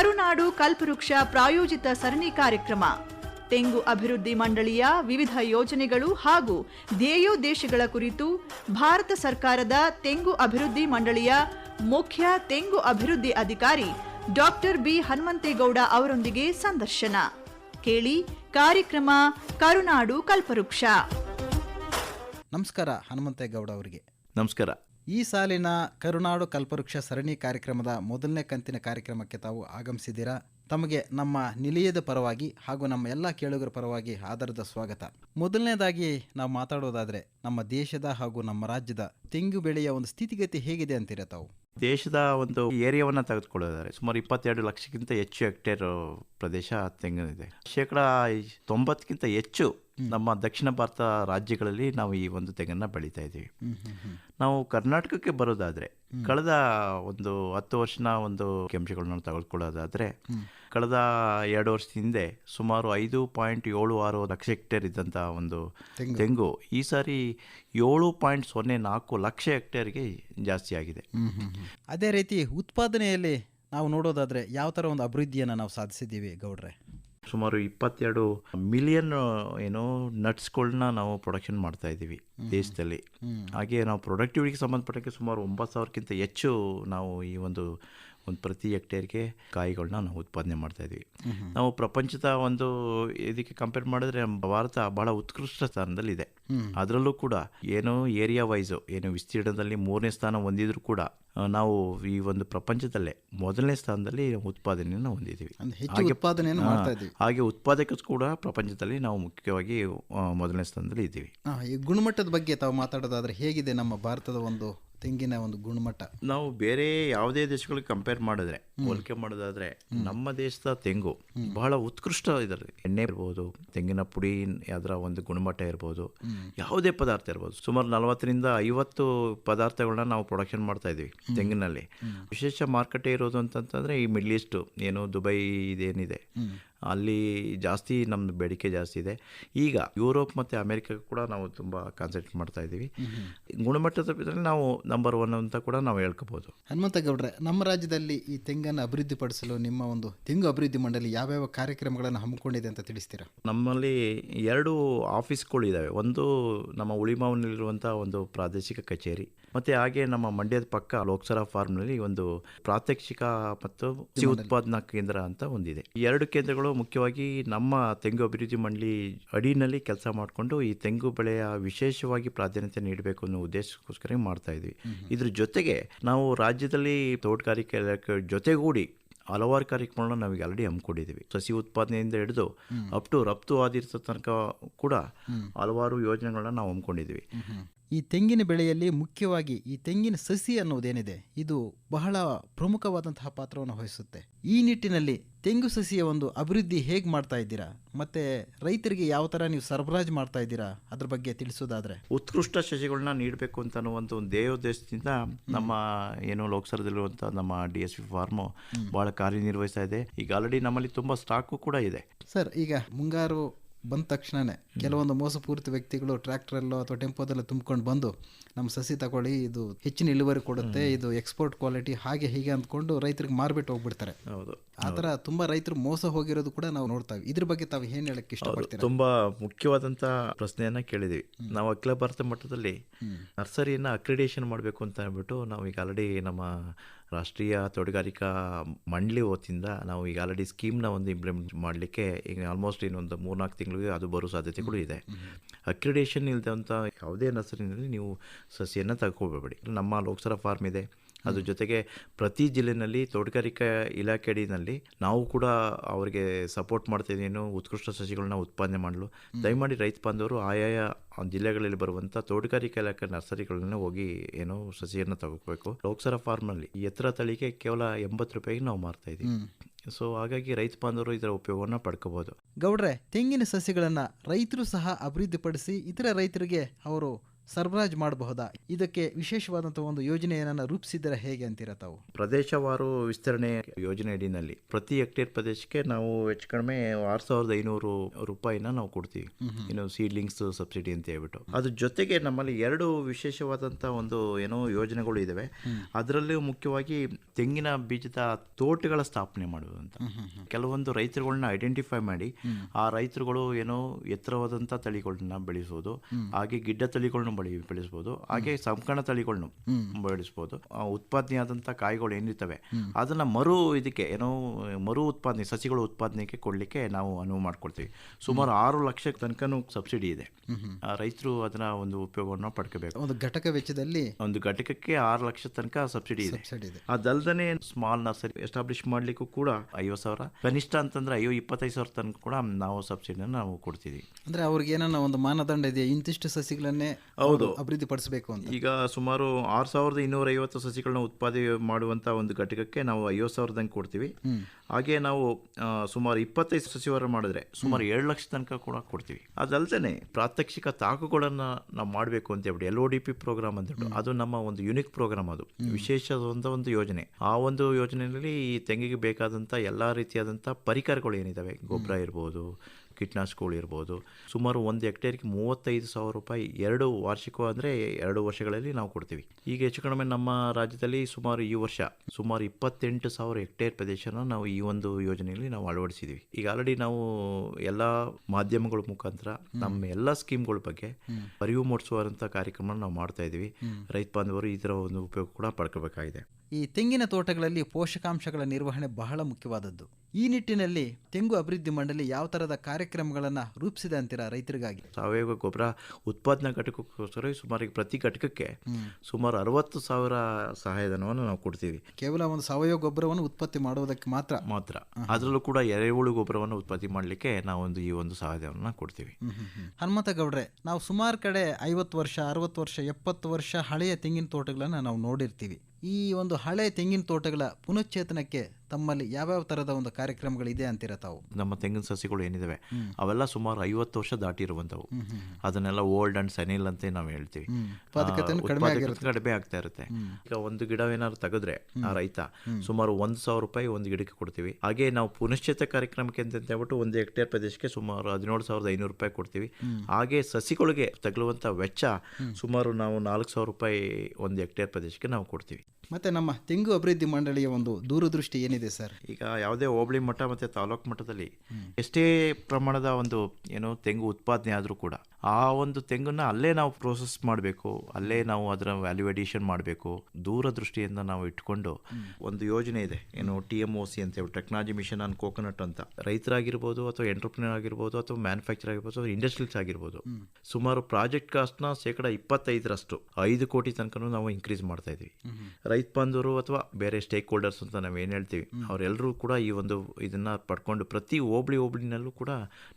ಕರುನಾಡು ಕಲ್ಪವೃಕ್ಷ ಪ್ರಾಯೋಜಿತ ಸರಣಿ ಕಾರ್ಯಕ್ರಮ. ತೆಂಗು ಅಭಿವೃದ್ಧಿ ಮಂಡಳಿಯ ವಿವಿಧ ಯೋಜನೆಗಳು ಹಾಗೂ ಧ್ಯೇಯೋದ್ದೇಶಗಳ ಕುರಿತು ಭಾರತ ಸರ್ಕಾರದ ತೆಂಗು ಅಭಿವೃದ್ಧಿ ಮಂಡಳಿಯ ಮುಖ್ಯ ತೆಂಗು ಅಭಿವೃದ್ಧಿ ಅಧಿಕಾರಿ ಡಾಕ್ಟರ್ ಬಿ. ಹನುಮಂತೇಗೌಡ ಅವರೊಂದಿಗೆ ಸಂದರ್ಶನ. ಕೇಳಿ ಕಾರ್ಯಕ್ರಮ ಕರುನಾಡು ಕಲ್ಪವೃಕ್ಷ. ನಮಸ್ಕಾರ ಹನುಮಂತೇಗೌಡ ಅವರಿಗೆ. ನಮಸ್ಕಾರ. ಈ ಸಾಲಿನ ಕರುನಾಡು ಕಲ್ಪವೃಕ್ಷ ಸರಣಿ ಕಾರ್ಯಕ್ರಮದ ಮೊದಲನೇ ಕಂತಿನ ಕಾರ್ಯಕ್ರಮಕ್ಕೆ ತಾವು ಆಗಮಿಸಿದ್ದೀರಾ? ತಮಗೆ ನಮ್ಮ ನಿಲಯದ ಪರವಾಗಿ ಹಾಗೂ ನಮ್ಮ ಎಲ್ಲ ಕೇಳುಗರ ಪರವಾಗಿ ಆಧಾರದ ಸ್ವಾಗತ. ಮೊದಲನೇದಾಗಿ ನಾವು ಮಾತಾಡೋದಾದರೆ ನಮ್ಮ ದೇಶದ ಹಾಗೂ ನಮ್ಮ ರಾಜ್ಯದ ತೆಂಗು ಬೆಳೆಯ ಒಂದು ಸ್ಥಿತಿಗತಿ ಹೇಗಿದೆ ಅಂತೀರ ತಾವು? ದೇಶದ ಒಂದು ಏರಿಯಾವನ್ನು ತೆಗೆದುಕೊಳ್ಳೋದಾದ್ರೆ ಸುಮಾರು ಇಪ್ಪತ್ತೆರಡು ಲಕ್ಷಕ್ಕಿಂತ ಹೆಚ್ಚು ಹೆಕ್ಟೇರ್ ಪ್ರದೇಶ ತೆಂಗಿನಿದೆ. ಶೇಕಡ ತೊಂಬತ್ತಕ್ಕಿಂತ ಹೆಚ್ಚು ನಮ್ಮ ದಕ್ಷಿಣ ಭಾರತ ರಾಜ್ಯಗಳಲ್ಲಿ ನಾವು ಈ ಒಂದು ತೆಂಗನ್ನ ಬೆಳೀತಾ ಇದ್ದೀವಿ. ನಾವು ಕರ್ನಾಟಕಕ್ಕೆ ಬರೋದಾದ್ರೆ ಕಳೆದ ಒಂದು ಹತ್ತು ವರ್ಷನ ಒಂದು ಅಂಶಗಳನ್ನ ತಗೊಳ್ಕೊಳ್ಳೋದಾದರೆ ಕಳೆದ ಎರಡು ವರ್ಷದ ಹಿಂದೆ ಸುಮಾರು ಐದು ಪಾಯಿಂಟ್ ಏಳು ಆರು ಲಕ್ಷ ಹೆಕ್ಟೇರ್ ಇದ್ದಂಥ ಒಂದು ತೆಂಗು. ಈ ಸಾರಿ ಏಳು ಪಾಯಿಂಟ್ ಸೊನ್ನೆ ನಾಲ್ಕು ಲಕ್ಷ ಹೆಕ್ಟೇರ್ಗೆ ಜಾಸ್ತಿ ಆಗಿದೆ. ಅದೇ ರೀತಿ ಉತ್ಪಾದನೆಯಲ್ಲಿ ನಾವು ನೋಡೋದಾದ್ರೆ ಯಾವ ಥರ ಒಂದು ಅಭಿವೃದ್ಧಿಯನ್ನು ನಾವು ಸಾಧಿಸಿದ್ದೀವಿ ಗೌಡ್ರೆ? ಸುಮಾರು ಇಪ್ಪತ್ತೆರಡು ಮಿಲಿಯನ್ ಏನೋ ನಟ್ಸ್ಗಳನ್ನ ನಾವು ಪ್ರೊಡಕ್ಷನ್ ಮಾಡ್ತಾ ಇದ್ದೀವಿ ದೇಶದಲ್ಲಿ. ಹಾಗೆ ನಾವು ಪ್ರೊಡಕ್ಟಿವಿಟಿಗೆ ಸಂಬಂಧಪಟ್ಟಂಗೆ ಸುಮಾರು ಒಂಬತ್ತು ಸಾವಿರಕ್ಕಿಂತ ಹೆಚ್ಚು ನಾವು ಈ ಒಂದು ಒಂದು ಪ್ರತಿ ಹೆಕ್ಟೇರ್ಗೆ ಕಾಯಿಗಳನ್ನ ನಾವು ಉತ್ಪಾದನೆ ಮಾಡ್ತಾ ಇದ್ವಿ ನಾವು ಪ್ರಪಂಚದ ಒಂದು ಇದಕ್ಕೆ ಕಂಪೇರ್ ಮಾಡಿದ್ರೆ ಭಾರತ ಬಹಳ ಉತ್ಕೃಷ್ಟ ಸ್ಥಾನದಲ್ಲಿದೆ. ಅದರಲ್ಲೂ ಕೂಡ ಏನು ಏರಿಯಾ ವೈಸು ಏನು ವಿಸ್ತೀರ್ಣದಲ್ಲಿ ಮೂರನೇ ಸ್ಥಾನ ಹೊಂದಿದ್ರು ಕೂಡ ನಾವು ಈ ಒಂದು ಪ್ರಪಂಚದಲ್ಲೇ ಮೊದಲನೇ ಸ್ಥಾನದಲ್ಲಿ ಉತ್ಪಾದನೆಯನ್ನು ಹೊಂದಿದ್ದೀವಿ. ಹಾಗೆ- ಉತ್ಪಾದಕ ಕೂಡ ಪ್ರಪಂಚದಲ್ಲಿ ನಾವು ಮುಖ್ಯವಾಗಿ ಮೊದಲನೇ ಸ್ಥಾನದಲ್ಲಿ ಇದ್ದೀವಿ. ಈ ಗುಣಮಟ್ಟದ ಬಗ್ಗೆ ತಾವು ಮಾತಾಡೋದಾದ್ರೆ ಹೇಗಿದೆ ನಮ್ಮ ಭಾರತದ ಒಂದು ತೆಂಗಿನ ಒಂದು ಗುಣಮಟ್ಟ. ನಾವು ಬೇರೆ ಯಾವುದೇ ದೇಶಗಳಿಗೆ ಕಂಪೇರ್ ಮಾಡಿದ್ರೆ, ಹೋಲಿಕೆ ಮಾಡೋದಾದ್ರೆ, ನಮ್ಮ ದೇಶದ ತೆಂಗು ಬಹಳ ಉತ್ಕೃಷ್ಟ ಇದರಲ್ಲಿ. ಎಣ್ಣೆ ಇರ್ಬೋದು, ತೆಂಗಿನ ಪುಡಿ ಅದರ ಒಂದು ಗುಣಮಟ್ಟ ಇರ್ಬೋದು, ಯಾವುದೇ ಪದಾರ್ಥ ಇರ್ಬೋದು. ಸುಮಾರು ನಲವತ್ತರಿಂದ ಐವತ್ತು ಪದಾರ್ಥಗಳನ್ನ ನಾವು ಪ್ರೊಡಕ್ಷನ್ ಮಾಡ್ತಾ ಇದೀವಿ ತೆಂಗಿನಲ್ಲಿ. ವಿಶೇಷ ಮಾರುಕಟ್ಟೆ ಇರೋದು ಅಂತಂತಂದ್ರೆ ಈ ಮಿಡ್ಲ್ ಈಸ್ಟ್ ಏನು ದುಬೈ ಇದೇನಿದೆ. ಅಲ್ಲಿ ಜಾಸ್ತಿ ನಮ್ಮದು ಬೇಡಿಕೆ ಜಾಸ್ತಿ ಇದೆ. ಈಗ ಯುರೋಪ್ ಮತ್ತು ಅಮೆರಿಕ ಕೂಡ ನಾವು ತುಂಬ ಕಾನ್ಸಂಟ್ರೇಟ್ ಮಾಡ್ತಾ ಇದ್ದೀವಿ. ಗುಣಮಟ್ಟದ ಬಿದ್ದರೆ ನಾವು ನಂಬರ್ ಒನ್ ಅಂತ ಕೂಡ ನಾವು ಹೇಳ್ಕೋಬೋದು. ಹನುಮಂತಗೌಡ್ರೆ ನಮ್ಮ ರಾಜ್ಯದಲ್ಲಿ ಈ ತೆಂಗನ್ನು ಅಭಿವೃದ್ಧಿಪಡಿಸಲು ನಿಮ್ಮ ಒಂದು ತೆಂಗು ಅಭಿವೃದ್ಧಿ ಮಂಡಳಿ ಯಾವ್ಯಾವ ಕಾರ್ಯಕ್ರಮಗಳನ್ನು ಹಮ್ಮಿಕೊಂಡಿದೆ ಅಂತ ತಿಳಿಸ್ತೀರಾ? ನಮ್ಮಲ್ಲಿ ಎರಡು ಆಫೀಸ್ಗಳು ಇದ್ದಾವೆ ಒಂದು ನಮ್ಮ ಉಳಿಮಾವಿನಲ್ಲಿರುವಂಥ ಒಂದು ಪ್ರಾದೇಶಿಕ ಕಚೇರಿ ಮತ್ತು ಹಾಗೆ ನಮ್ಮ ಮಂಡ್ಯದ ಪಕ್ಕ ಲೋಕಸಭಾ ಫಾರ್ಮ್ನಲ್ಲಿ ಒಂದು ಪ್ರಾತ್ಯಕ್ಷಿಕ ಮತ್ತು ಉತ್ಪಾದನಾ ಕೇಂದ್ರ ಅಂತ ಒಂದಿದೆ. ಈ ಎರಡು ಕೇಂದ್ರಗಳು ಮುಖ್ಯವಾಗಿ ನಮ್ಮ ತೆಂಗು ಅಭಿವೃದ್ಧಿ ಮಂಡಳಿ ಅಡಿನಲ್ಲಿ ಕೆಲಸ ಮಾಡಿಕೊಂಡು ಈ ತೆಂಗು ಬೆಳೆಯ ವಿಶೇಷವಾಗಿ ಪ್ರಾಧಾನ್ಯತೆ ನೀಡಬೇಕು ಅನ್ನೋ ಉದ್ದೇಶಕ್ಕೋಸ್ಕರ ಮಾಡ್ತಾ ಇದ್ವಿ. ಇದ್ರ ಜೊತೆಗೆ ನಾವು ರಾಜ್ಯದಲ್ಲಿ ತೋಟಗಾರಿಕೆ ಇಲಾಖೆ ಜೊತೆಗೂಡಿ ಹಲವಾರು ಕಾರ್ಯಕ್ರಮಗಳನ್ನ ನಾವೀಗ ಆಲ್ರೆಡಿ ಹಮ್ಮಿಕೊಂಡಿದ್ದೀವಿ. ಸಸಿ ಉತ್ಪಾದನೆಯಿಂದ ಹಿಡಿದು ಅಪ್ ಟು ರಫ್ತು ಆದಿರ್ತ ತನಕ ಕೂಡ ಹಲವಾರು ಯೋಜನೆಗಳನ್ನ ನಾವು ಹಮ್ಮಿಕೊಂಡಿದ್ದೀವಿ. ಈ ತೆಂಗಿನ ಬೆಳೆಯಲ್ಲಿ ಮುಖ್ಯವಾಗಿ ಈ ತೆಂಗಿನ ಸಸಿ ಅನ್ನೋದೇನಿದೆ ಇದು ಬಹಳ ಪ್ರಮುಖವಾದಂತಹ ಪಾತ್ರವನ್ನು ವಹಿಸುತ್ತೆ. ಈ ನಿಟ್ಟಿನಲ್ಲಿ ತೆಂಗು ಸಸಿಯ ಒಂದು ಅಭಿವೃದ್ಧಿ ಹೇಗೆ ಮಾಡ್ತಾ ಇದ್ದೀರಾ? ಮತ್ತೆ ರೈತರಿಗೆ ಯಾವ ಥರ ನೀವು ಸರಬರಾಜು ಮಾಡ್ತಾ ಇದ್ದೀರಾ? ಅದ್ರ ಬಗ್ಗೆ ತಿಳಿಸೋದಾದ್ರೆ ಉತ್ಕೃಷ್ಟ ಸಸಿಗಳನ್ನ ನೀಡಬೇಕು ಅಂತ ಅನ್ನುವಂಥ ಒಂದು ಧ್ಯೇಯೋದ್ದೇಶದಿಂದ ನಮ್ಮ ಏನು ಲೋಕಸರದಲ್ಲಿರುವಂಥ ನಮ್ಮ ಡಿ ಎಸ್ ಪಿ ಫಾರ್ಮು ಭಾಳ ಕಾರ್ಯನಿರ್ವಹಿಸ್ತಾ ಇದೆ. ಈಗ ಆಲ್ರೆಡಿ ನಮ್ಮಲ್ಲಿ ತುಂಬ ಸ್ಟಾಕು ಕೂಡ ಇದೆ. ಸರ್ ಈಗ ಮುಂಗಾರು ಬಂದ ತಕ್ಷಣನೇ ಕೆಲವೊಂದು ಮೋಸಪೂರಿತ ವ್ಯಕ್ತಿಗಳು ಟ್ರ್ಯಾಕ್ಟ್ರಲ್ಲೋ ಅಥವಾ ಟೆಂಪೋದಲ್ಲೋ ತುಂಬ್ಕೊಂಡು ಬಂದು ನಮ್ಮ ಸಸಿ ತಗೊಳ್ಳಿ ಇದು ಹೆಚ್ಚಿನ ಇಳುವರಿ ಕೊಡುತ್ತೆ ಇದು ಎಕ್ಸ್ಪೋರ್ಟ್ ಕ್ವಾಲಿಟಿ ಹಾಗೆ ಹೀಗೆ ಅಂದ್ಕೊಂಡು ರೈತರಿಗೆ ಮಾರ್ಬಿಟ್ಟು ಹೋಗ್ಬಿಡ್ತಾರೆ. ಹೌದು ಆ ಥರ ತುಂಬಾ ರೈತರು ಮೋಸ ಹೋಗಿರೋದು ಕೂಡ ನಾವು ನೋಡ್ತಾವೆ ಇದ್ರ ಬಗ್ಗೆ ತಾವು ಏನು ಹೇಳಕ್ಕೆ ಇಷ್ಟಪಡ್ತೀವಿ ತುಂಬಾ ಮುಖ್ಯವಾದಂತ ಪ್ರಶ್ನೆಯನ್ನ ಕೇಳಿದ್ವಿ. ನಾವು ಅಖಿಲ ಭಾರತ ಮಟ್ಟದಲ್ಲಿ ನರ್ಸರಿಯನ್ನ ಅಕ್ರಿಡೇಷನ್ ಮಾಡಬೇಕು ಅಂತ ಹೇಳ್ಬಿಟ್ಟು ನಾವು ಈಗ ಆಲ್ರೆಡಿ ನಮ್ಮ ರಾಷ್ಟ್ರೀಯ ತೋಟಗಾರಿಕಾ ಮಂಡಳಿ ವತಿಯಿಂದ ನಾವು ಈಗ ಆಲ್ರೆಡಿ ಸ್ಕೀಮ್ನ ಒಂದು ಇಂಪ್ಲಿಮೆಂಟ್ ಮಾಡಲಿಕ್ಕೆ ಈಗ ಆಲ್ಮೋಸ್ಟ್ ಇನ್ನೊಂದು ಮೂರ್ನಾಲ್ಕು ತಿಂಗಳಿಗೆ ಅದು ಬರೋ ಸಾಧ್ಯತೆಗಳು ಇದೆ. ಅಕ್ರಿಡೇಷನ್ ಇಲ್ಲದಂಥ ಯಾವುದೇ ನರ್ಸರಿನಲ್ಲಿ ನೀವು ಸಸಿಯನ್ನು ತಗೊಬೇಡಿ ನಮ್ಮ ಲೋಕಸರ ಫಾರ್ಮ್ ಇದೆ. ಅದ್ರ ಜೊತೆಗೆ ಪ್ರತಿ ಜಿಲ್ಲೆನಲ್ಲಿ ತೋಟಗಾರಿಕಾ ಇಲಾಖೆ ಅಡಿನಲ್ಲಿ ನಾವು ಕೂಡ ಅವರಿಗೆ ಸಪೋರ್ಟ್ ಮಾಡ್ತಾ ಇದ್ದೀನೋ ಉತ್ಕೃಷ್ಟ ಸಸಿಗಳನ್ನ ಉತ್ಪಾದನೆ ಮಾಡಲು. ದಯಮಾಡಿ ರೈತ ಬಾಂಧವರು ಆಯಾಯ ಜಿಲ್ಲೆಗಳಲ್ಲಿ ಬರುವಂಥ ತೋಟಗಾರಿಕಾ ಇಲಾಖೆ ನರ್ಸರಿಗಳನ್ನ ಹೋಗಿ ಏನೋ ಸಸಿಯನ್ನು ತಗೋಬೇಕು. ಲೋಕಸರ ಫಾರ್ಮ್ನಲ್ಲಿ ಎತ್ತರ ತಳಿಗೆ ಕೇವಲ ಎಂಬತ್ತು ರೂಪಾಯಿಗೆ ನಾವು ಮಾರ್ತಾ ಇದ್ದೀವಿ. ಸೊ ಹಾಗಾಗಿ ರೈತ ಬಾಂಧವರು ಇದರ ಉಪಯೋಗವನ್ನು ಪಡ್ಕೋಬಹುದು. ಗೌಡ್ರೆ ತೆಂಗಿನ ಸಸಿಗಳನ್ನ ರೈತರು ಸಹ ಅಭಿವೃದ್ಧಿಪಡಿಸಿ ಇತರ ರೈತರಿಗೆ ಅವರು ಸರಬರಾಜು ಮಾಡಬಹುದಾ? ಇದಕ್ಕೆ ವಿಶೇಷವಾದಂತಹ ಒಂದು ಯೋಜನೆಯನ್ನ ರೂಪಿಸಿದರೆ ಹೇಗೆ ಅಂತೀರ ತಾವು? ಪ್ರದೇಶವಾರು ವಿಸ್ತರಣೆ ಯೋಜನೆ ಅಡಿನಲ್ಲಿ ಪ್ರತಿ ಹೆಕ್ಟೇರ್ ಪ್ರದೇಶಕ್ಕೆ ನಾವು ಹೆಚ್ಚು ಕಡಿಮೆ ಆರ್ ಸಾವಿರದ ಐನೂರು ರೂಪಾಯಿನ ನಾವು ಕೊಡ್ತೀವಿ. ಇನ್ನು ಸೀಡ್ಲಿಂಗ್ಸ್ ಸಬ್ಸಿಡಿ ಅಂತ ಹೇಳ್ಬಿಟ್ಟು. ಅದ್ರ ಜೊತೆಗೆ ನಮ್ಮಲ್ಲಿ ಎರಡು ವಿಶೇಷವಾದಂತಹ ಒಂದು ಏನೋ ಯೋಜನೆಗಳು ಇದಾವೆ. ಅದರಲ್ಲೂ ಮುಖ್ಯವಾಗಿ ತೆಂಗಿನ ಬೀಜದ ತೋಟಗಳ ಸ್ಥಾಪನೆ ಮಾಡುವುದು ಅಂತ ಕೆಲವೊಂದು ರೈತರುಗಳನ್ನ ಐಡೆಂಟಿಫೈ ಮಾಡಿ ಆ ರೈತರುಗಳು ಏನೋ ಎತ್ತರವಾದಂಥ ತಳಿಗಳನ್ನ ಬೆಳೆಸೋದು. ಹಾಗೆ ಗಿಡ್ಡ ತಳಿಗಳನ್ನ ಬೆಳಿ ಬೆಳೆಸ್ಬೋದು. ಹಾಗೆ ಸಂಕಣ ತಳಿಗಳನ್ನು ಬೆಳೆಸ್ಬೋದು. ಆ ಉತ್ಪಾದನೆಯಾದಂಥ ಕಾಯಿಗಳು ಏನಿರ್ತವೆ ಅದನ್ನ ಮರು ಇದಕ್ಕೆ ಏನೋ ಮರು ಉತ್ಪಾದನೆ ಸಸಿಗಳು ಉತ್ಪಾದನೆಗೆ ಕೊಡಲಿಕ್ಕೆ ನಾವು ಅನುವು ಮಾಡ್ಕೊಳ್ತೀವಿ. ಸುಮಾರು ಆರು ಲಕ್ಷ ತನಕನೂ ಸಬ್ಸಿಡಿ ಇದೆ. ರೈತರು ಅದನ್ನ ಒಂದು ಉಪಯೋಗವನ್ನು ಪಡ್ಕೋಬೇಕು. ಒಂದು ಘಟಕ ವೆಚ್ಚದಲ್ಲಿ ಒಂದು ಘಟಕಕ್ಕೆ ಆರು ಲಕ್ಷ ತನಕ ಸಬ್ಸಿಡಿ ಇದೆ. ಅದಲ್ದೇ ಸ್ಮಾಲ್ ನರ್ಸರಿ ಎಸ್ಟಾಬ್ಲಿಷ್ ಮಾಡ್ಲಿಕ್ಕೂ ಕೂಡ ಐವತ್ತು ಸಾವಿರ. ಕನಿಷ್ಠ ಅಂತಂದ್ರೆ ಐವತ್ತು ಇಪ್ಪತ್ತೈದು ಸಾವಿರ ತನಕ ಕೂಡ ನಾವು ಸಬ್ಸಿಡಿನ ನಾವು ಕೊಡ್ತೀವಿ. ಅಂದ್ರೆ ಅವ್ರಿಗೆ ಏನನ್ನ ಒಂದು ಮಾನದಂಡ ಇದೆ ಇಂತಿಷ್ಟು ಸಸಿಗಳನ್ನೇ ಹೌದು. ಅಭಿವೃದ್ಧಿ ಪಡಿಸಬೇಕು ಅಂತ. ಈಗ ಸುಮಾರು ಆರು ಸಾವಿರದ ಇನ್ನೂರ ಐವತ್ತು ಸಸಿಗಳನ್ನ ಉತ್ಪಾದನೆ ಮಾಡುವಂತ ಒಂದು ಘಟಕಕ್ಕೆ ನಾವು ಐವತ್ತು ಸಾವಿರದಂಗೆ ಕೊಡ್ತೀವಿ. ಹಾಗೆ ನಾವು ಸುಮಾರು ಇಪ್ಪತ್ತೈದು ಸಸಿವಾರ ಮಾಡಿದ್ರೆ ಸುಮಾರು ಏಳು ಲಕ್ಷ ತನಕ ಕೂಡ ಕೊಡ್ತೀವಿ. ಅದಲ್ದೇ ಪ್ರಾತ್ಯಕ್ಷಿಕ ತಾಕುಗಳನ್ನ ನಾವು ಮಾಡಬೇಕು ಅಂತ ಹೇಳ್ಬಿಟ್ಟು L O D P programme ಅಂದ್ಬಿಟ್ಟು ಅದು ನಮ್ಮ ಒಂದು ಯುನಿಕ್ ಪ್ರೋಗ್ರಾಮ್ ಅದು. ವಿಶೇಷವಾದ ಒಂದು ಯೋಜನೆ. ಆ ಒಂದು ಯೋಜನೆಯಲ್ಲಿ ಈ ತೆಂಗಿಗೆ ಬೇಕಾದಂಥ ಎಲ್ಲ ರೀತಿಯಾದಂಥ ಪರಿಕರಗಳು ಏನಿದಾವೆ? ಗೊಬ್ಬರ ಇರ್ಬೋದು ಕೀಟನಾಶಕಗಳು ಇರ್ಬೋದು. ಸುಮಾರು ಒಂದು ಹೆಕ್ಟೇರ್ಗೆ ಮೂವತ್ತೈದು ಸಾವಿರ ರೂಪಾಯಿ ಎರಡು ವಾರ್ಷಿಕ ಅಂದರೆ ಎರಡು ವರ್ಷಗಳಲ್ಲಿ ನಾವು ಕೊಡ್ತೀವಿ. ಈಗ ಹೆಚ್ಚು ಕಡಿಮೆ ನಮ್ಮ ರಾಜ್ಯದಲ್ಲಿ ಸುಮಾರು ಈ ವರ್ಷ ಸುಮಾರು ಇಪ್ಪತ್ತೆಂಟು ಸಾವಿರ ಹೆಕ್ಟೇರ್ ಪ್ರದೇಶನ ನಾವು ಈ ಒಂದು ಯೋಜನೆಯಲ್ಲಿ ನಾವು ಅಳವಡಿಸಿದ್ದೀವಿ ಈಗ ಆಲ್ರೆಡಿ ನಾವು ಎಲ್ಲ ಮಾಧ್ಯಮಗಳ ಮುಖಾಂತರ ನಮ್ಮ ಎಲ್ಲ ಸ್ಕೀಮ್ಗಳ ಬಗ್ಗೆ ಅರಿವು ಮೂಡಿಸುವಂಥ ಕಾರ್ಯಕ್ರಮ ನಾವು ಮಾಡ್ತಾ ಇದ್ದೀವಿ ರೈತ ಬಾಂಧವರು ಈ ಥರ ಒಂದು ಉಪಯೋಗ ಕೂಡ ಪಡ್ಕೋಬೇಕಾಗಿದೆ. ಈ ತೆಂಗಿನ ತೋಟಗಳಲ್ಲಿ ಪೋಷಕಾಂಶಗಳ ನಿರ್ವಹಣೆ ಬಹಳ ಮುಖ್ಯವಾದದ್ದು. ಈ ನಿಟ್ಟಿನಲ್ಲಿ ತೆಂಗು ಅಭಿವೃದ್ಧಿ ಮಂಡಳಿ ಯಾವ ಥರದ ಕಾರ್ಯಕ್ರಮಗಳನ್ನು ರೂಪಿಸಿದೆ ಅಂತೀರಾ ರೈತರಿಗಾಗಿ? ಸಾವಯವ ಗೊಬ್ಬರ ಉತ್ಪಾದನಾ ಘಟಕಕ್ಕೋಸ್ಕರ ಸುಮಾರು ಪ್ರತಿ ಘಟಕಕ್ಕೆ ಸುಮಾರು ಅರವತ್ತು ಸಾವಿರ ಸಹಾಯಧನವನ್ನು ನಾವು ಕೊಡ್ತೀವಿ. ಕೇವಲ ಒಂದು ಸಾವಯವ ಗೊಬ್ಬರವನ್ನು ಉತ್ಪತ್ತಿ ಮಾಡುವುದಕ್ಕೆ ಮಾತ್ರ? ಮಾತ್ರ. ಅದರಲ್ಲೂ ಕೂಡ ಎರೆಹುಳು ಗೊಬ್ಬರವನ್ನು ಉತ್ಪತ್ತಿ ಮಾಡಲಿಕ್ಕೆ ನಾವೊಂದು ಈ ಒಂದು ಸಹಾಯಧನವನ್ನು ಕೊಡ್ತೀವಿ. ಹನುಮಂತ ಗೌಡ್ರೆ ನಾವು ಸುಮಾರು ಕಡೆ ಐವತ್ತು ವರ್ಷ ಅರವತ್ತು ವರ್ಷ ಎಪ್ಪತ್ತು ವರ್ಷ ಹಳೆಯ ತೆಂಗಿನ ತೋಟಗಳನ್ನು ನಾವು ನೋಡಿರ್ತೀವಿ. ಈ ಒಂದು ಹಳೆ ತೆಂಗಿನ ತೋಟಗಳ ಪುನಶ್ಚೇತನಕ್ಕೆ ತಮ್ಮಲ್ಲಿ ಯಾವ್ಯಾವ ತರದ ಒಂದು ಕಾರ್ಯಕ್ರಮಗಳಿದೆ ಅಂತೀರ ತಾವು? ನಮ್ಮ ತೆಂಗಿನ ಸಸಿಗಳು ಏನಿದಾವೆ ಅವೆಲ್ಲ ಸುಮಾರು ಐವತ್ತು ವರ್ಷ ದಾಟಿರುವಂಥವು. ಅದನ್ನೆಲ್ಲ ಓಲ್ಡ್ ಅಂಡ್ ಸೆನಿಲ್ ಅಂತ ನಾವು ಹೇಳ್ತೀವಿ. ಕಡಿಮೆ ಆಗ್ತಾ ಇರುತ್ತೆ. ಈಗ ಒಂದು ಗಿಡ ಏನಾದ್ರು ತೆಗೆದ್ರೆ ಆ ರೈತ ಸುಮಾರು ಒಂದು ಸಾವಿರ ರೂಪಾಯಿ ಒಂದು ಗಿಡಕ್ಕೆ ಕೊಡ್ತೀವಿ. ಹಾಗೆ ನಾವು ಪುನಶ್ಚೇತ ಕಾರ್ಯಕ್ರಮಕ್ಕೆ ಅಂತ ಹೇಳ್ಬಿಟ್ಟು ಒಂದು ಹೆಕ್ಟೇರ್ ಪ್ರದೇಶಕ್ಕೆ ಸುಮಾರು ಹದಿನೇಳು ಸಾವಿರದ ಐನೂರು ರೂಪಾಯಿ ಕೊಡ್ತೀವಿ. ಹಾಗೆ ಸಸಿಗಳಿಗೆ ತಗಲುವಂತ ವೆಚ್ಚ ಸುಮಾರು ನಾವು ನಾಲ್ಕು ಸಾವಿರ ರೂಪಾಯಿ ಒಂದು ಹೆಕ್ಟೇರ್ ಪ್ರದೇಶಕ್ಕೆ ನಾವು ಕೊಡ್ತೀವಿ. ಮತ್ತೆ ನಮ್ಮ ತೆಂಗು ಅಭಿವೃದ್ಧಿ ಮಂಡಳಿಯ ಒಂದು ದೂರದೃಷ್ಟಿ ಏನಿದೆ ಸರ್? ಈಗ ಯಾವುದೇ ಹೋಬಳಿ ಮಟ್ಟ ಮತ್ತು ತಾಲೂಕು ಮಟ್ಟದಲ್ಲಿ ಎಷ್ಟೇ ಪ್ರಮಾಣದ ಒಂದು ಏನು ತೆಂಗು ಉತ್ಪಾದನೆ ಆದರೂ ಕೂಡ ಆ ಒಂದು ತೆಂಗನ್ನ ಅಲ್ಲೇ ನಾವು ಪ್ರೋಸೆಸ್ ಮಾಡಬೇಕು. ಅಲ್ಲೇ ನಾವು ಅದರ ವ್ಯಾಲ್ಯೂ ಅಡಿಷನ್ ಮಾಡಬೇಕು. ದೂರದೃಷ್ಟಿಯಿಂದ ನಾವು ಇಟ್ಕೊಂಡು ಒಂದು ಯೋಜನೆ ಇದೆ. ಏನು ಟಿ ಎಂ ಒ ಸಿ ಅಂತ ಹೇಳಿ ಟೆಕ್ನಾಲಜಿ ಮಿಷನ್ ಆನ್ ಕೋಕೋನಟ್ ಅಂತ. ರೈತರಾಗಿರ್ಬೋದು ಅಥವಾ ಎಂಟರ್ಪ್ರಿನರ್ ಆಗಿರ್ಬೋದು ಅಥವಾ ಮ್ಯಾನುಫ್ಯಾಕ್ಚರ್ ಆಗಿರ್ಬೋದು ಅಥವಾ ಇಂಡಸ್ಟ್ರೀಸ್ ಆಗಿರ್ಬೋದು. ಸುಮಾರು ಪ್ರಾಜೆಕ್ಟ್ ಕಾಸ್ಟ್ನ ಶೇಕಡ ಇಪ್ಪತ್ತೈದರಷ್ಟು ಐದು ಕೋಟಿ ತನಕ ನಾವು ಇನ್ಕ್ರೀಸ್ ಮಾಡ್ತಾ ಇದ್ವಿ ರೈತ ಬಂಧುರು ಅಥವಾ ಬೇರೆ ಸ್ಟೇಕ್ ಹೋಲ್ಡರ್ಸ್ ಅಂತ ನಾವು ಏನು ಹೇಳ್ತೀವಿ ಅವರೆಲ್ಲರೂ ಕೂಡ ಈ ಒಂದು ಇದನ್ನ ಪಡ್ಕೊಂಡು ಪ್ರತಿ ಹೋಬಳಿ ಹೋಬಳಿನಲ್ಲೂ ಕೂಡ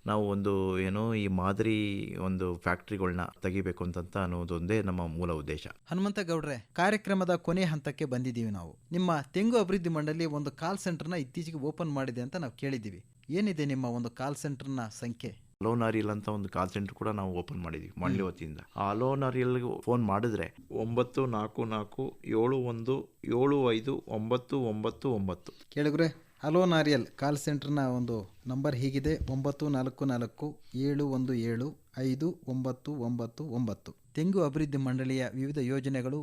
ನಾವು ಒಂದು ಏನೋ ಈ ಮಾದರಿ ಒಂದು ಫ್ಯಾಕ್ಟ್ರಿಗಳನ್ನ ತೆಗಿಬೇಕು ಅಂತಂತ ಅನ್ನೋದೊಂದೇ ನಮ್ಮ ಮೂಲ ಉದ್ದೇಶ. ಹನುಮಂತ ಗೌಡ್ರೆ ಕಾರ್ಯಕ್ರಮದ ಕೊನೆ ಹಂತಕ್ಕೆ ಬಂದಿದ್ದೀವಿ ನಾವು. ನಿಮ್ಮ ತೆಂಗು ಅಭಿವೃದ್ಧಿ ಮಂಡಳಿ ಒಂದು ಕಾಲ್ ಸೆಂಟರ್ನ ಇತ್ತೀಚೆಗೆ ಓಪನ್ ಮಾಡಿದೆ ಅಂತ ನಾವು ಕೇಳಿದ್ದೀವಿ. ಏನಿದೆ ನಿಮ್ಮ ಒಂದು ಕಾಲ್ ಸೆಂಟರ್ನ ಸಂಖ್ಯೆ? ಅಲೋನಾರಿಯಲ್ ಅಂತ ಒಂದು ಕಾಲ್ ಸೆಂಟರ್ ಕೂಡ ನಾವು ಓಪನ್ ಮಾಡಿದ್ವಿ ಮಂಡ್ಯ ವತಿಯಿಂದ. ಆ ಅಲೋನಾರಿಯಲ್ಗೆ ಫೋನ್ ಮಾಡಿದ್ರೆ ಒಂಬತ್ತು ನಾಲ್ಕು ನಾಲ್ಕು ಏಳು ಒಂದು ಏಳು ಐದು ಒಂಬತ್ತು ಒಂಬತ್ತು ಒಂಬತ್ತು. ಕೇಳಿದ್ರೆ ಹಲೋ ನಾರಿಯಲ್ ಕಾಲ್ ಸೆಂಟರ್ನ ಒಂದು ನಂಬರ್ ಹೀಗಿದೆ ಒಂಬತ್ತು ನಾಲ್ಕು ನಾಲ್ಕು ಏಳು ಒಂದು ಏಳು ಐದು ಒಂಬತ್ತು ಒಂಬತ್ತು ಒಂಬತ್ತು. ತೆಂಗು ಅಭಿವೃದ್ಧಿ ಮಂಡಳಿಯ ವಿವಿಧ ಯೋಜನೆಗಳು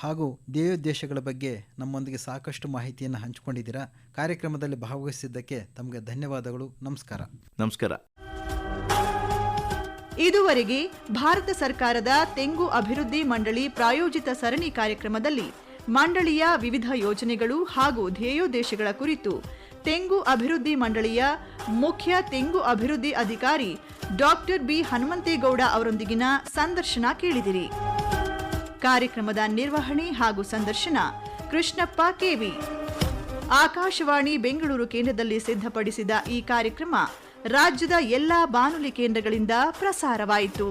ಹಾಗೂ ಧ್ಯೇಯೋದ್ದೇಶಗಳ ಬಗ್ಗೆ ನಮ್ಮೊಂದಿಗೆ ಸಾಕಷ್ಟು ಮಾಹಿತಿಯನ್ನು ಹಂಚಿಕೊಂಡಿದ್ದೀರಾ? ಕಾರ್ಯಕ್ರಮದಲ್ಲಿ ಭಾಗವಹಿಸಿದ್ದಕ್ಕೆ ತಮಗೆ ಧನ್ಯವಾದಗಳು. ನಮಸ್ಕಾರ. ನಮಸ್ಕಾರ. ಇದುವರೆಗೆ ಭಾರತ ಸರ್ಕಾರದ ತೆಂಗು ಅಭಿವೃದ್ಧಿ ಮಂಡಳಿ ಪ್ರಾಯೋಜಿತ ಸರಣಿ ಕಾರ್ಯಕ್ರಮದಲ್ಲಿ ಮಂಡಳಿಯ ವಿವಿಧ ಯೋಜನೆಗಳು ಹಾಗೂ ಧ್ಯೇಯೋದ್ದೇಶಗಳ ಕುರಿತು ತೆಂಗು ಅಭಿವೃದ್ಧಿ ಮಂಡಳಿಯ ಮುಖ್ಯ ತೆಂಗು ಅಭಿವೃದ್ಧಿ ಅಧಿಕಾರಿ ಡಾಕ್ಟರ್ ಬಿ ಹನುಮಂತೇಗೌಡ ಅವರೊಂದಿಗಿನ ಸಂದರ್ಶನ ಕೇಳಿದಿರಿ. ಕಾರ್ಯಕ್ರಮದ ನಿರ್ವಹಣೆ ಹಾಗೂ ಸಂದರ್ಶನ ಕೃಷ್ಣಪ್ಪ ಕೆವಿ ಆಕಾಶವಾಣಿ ಬೆಂಗಳೂರು ಕೇಂದ್ರದಲ್ಲಿ ಸಿದ್ಧಪಡಿಸಿದ ಈ ಕಾರ್ಯಕ್ರಮ ರಾಜ್ಯದ ಎಲ್ಲಾ ಬಾನುಲಿ ಕೇಂದ್ರಗಳಿಂದ ಪ್ರಸಾರವಾಯಿತು.